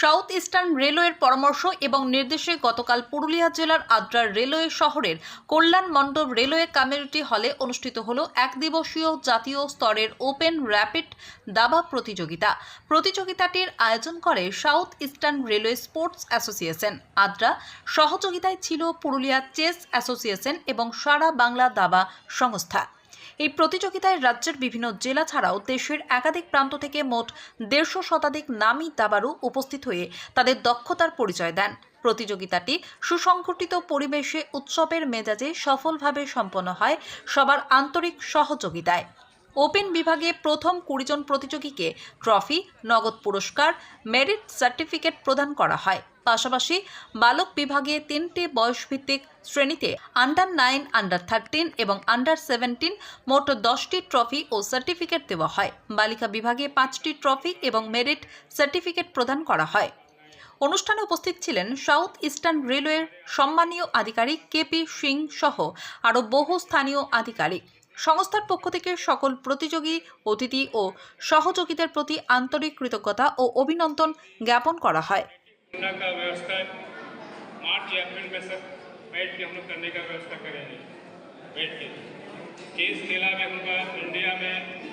South eastern রেলওয়ের পরামর্শ এবং নির্দেশে গতকাল পুরুলিয়া জেলার আদ্রার রেলওয়ে শহরের কল্যাণ মণ্ডপ রেলওয়ে কমিউনিটি হলে অনুষ্ঠিত হল এক দিবসীয় জাতীয় স্তরের ওপেন র্যাপিড দাবা প্রতিযোগিতা। প্রতিযোগিতাটির আয়োজন করে South Eastern Railway Sports Association. Adra সহযোগিতায় ছিল পুরুলিয়া চেস অ্যাসোসিয়েশন এবং সারা বাংলা দাবা সংস্থা। এই প্রতিযোগিতায় রাজ্যের বিভিন্ন জেলা ছাড়াও দেশের একাধিক প্রান্ত থেকে মোট দেড়শো শতাধিক নামী দাবারু উপস্থিত হয়ে তাদের দক্ষতার পরিচয় দেন। প্রতিযোগিতাটি সুসংগঠিত পরিবেশে, উৎসবের মেজাজে সফলভাবে সম্পন্ন হয় সবার আন্তরিক সহযোগিতায়। ওপেন বিভাগে প্রথম কুড়িজন প্রতিযোগীকে ট্রফি, নগদ পুরস্কার, মেরিট সার্টিফিকেট প্রদান করা হয়। পাশাপাশি বালক বিভাগে তিনটি বয়সভিত্তিক শ্রেণীতে আন্ডার নাইন আন্ডার থার্টিন এবং আন্ডার সেভেন্টিন মোট দশটি ট্রফি ও সার্টিফিকেট দেওয়া হয়। বালিকা বিভাগে পাঁচটি ট্রফি এবং মেরিট সার্টিফিকেট প্রদান করা হয়। অনুষ্ঠানে উপস্থিত ছিলেন সাউথ ইস্টার্ন রেলওয়ের সম্মানীয় আধিকারিক কেপি সিং সহ আরও বহু স্থানীয় আধিকারিক। সংস্থার পক্ষ থেকে সকল প্রতিযোগী, অতিথি ও সহযোগিতার প্রতি আন্তরিক কৃতজ্ঞতা ও অভিনন্দন জ্ঞাপন করা হয়। केस मेला में इंडिया में